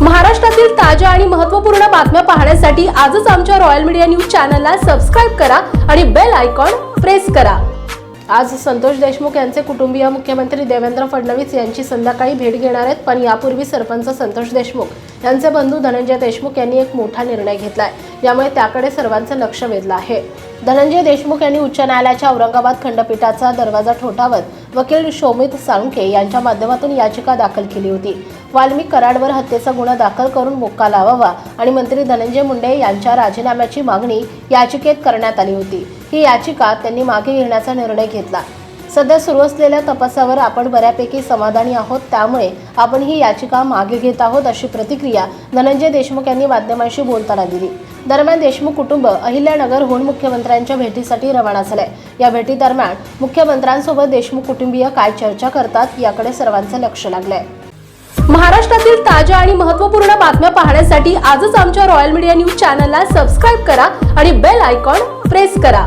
महाराष्ट्रातील ताज्या आणि महत्त्वपूर्ण बातम्या पाहण्यासाठी आजच आमच्या रॉयल मीडिया न्यूज चॅनलला सबस्क्राईब करा आणि बेल आयकॉन प्रेस करा. आज संतोष देशमुख यांचे कुटुंबीय मुख्यमंत्री देवेंद्र फडणवीस यांची संध्याकाळी भेट घेणार आहेत पण यापूर्वी सरपंच संतोष देशमुख यांचे बंधू धनंजय देशमुख यांनी एक मोठा निर्णय घेतला आहे यामुळे त्याकडे सर्वांचं लक्ष वेधलं आहे. धनंजय देशमुख यांनी उच्च न्यायालयाच्या औरंगाबाद खंडपीठाचा दरवाजा ठोठावत वकील शोमित साळुंखे यांच्या माध्यमातून याचिका दाखल केली होती. वाल्मिक कराडवर हत्येचा गुन्हा दाखल करून मुक्का लावावा आणि मंत्री धनंजय मुंडे यांच्या राजीनाम्याची मागणी याचिकेत करण्यात आली होती. ही याचिका त्यांनी मागे घेण्याचा निर्णय घेतला. सध्या सुरू असलेल्या तपासावर आपण बऱ्यापैकी समाधानी आहोत. त्यामुळे आपण ही याचिका मागे घेत आहोत अशी प्रतिक्रिया धनंजय देशमुख यांनी माध्यमांशी बोलताना दिली. दरम्यान देशमुख कुटुंब अहिल्यानगरहून मुख्यमंत्र्यांच्या भेटीसाठी रवाना झाले. या भेटीदरम्यान मुख्यमंत्र्यांसोबत देशमुख कुटुंबीय काय चर्चा करतात याकडे सर्वांचं लक्ष लागलंय. महाराष्ट्रातील ताज्या आणि महत्त्वपूर्ण बातम्या पाहण्यासाठी आजच आमच्या रॉयल मीडिया न्यूज चॅनलला सबस्क्राईब करा आणि बेल आयकॉन प्रेस करा.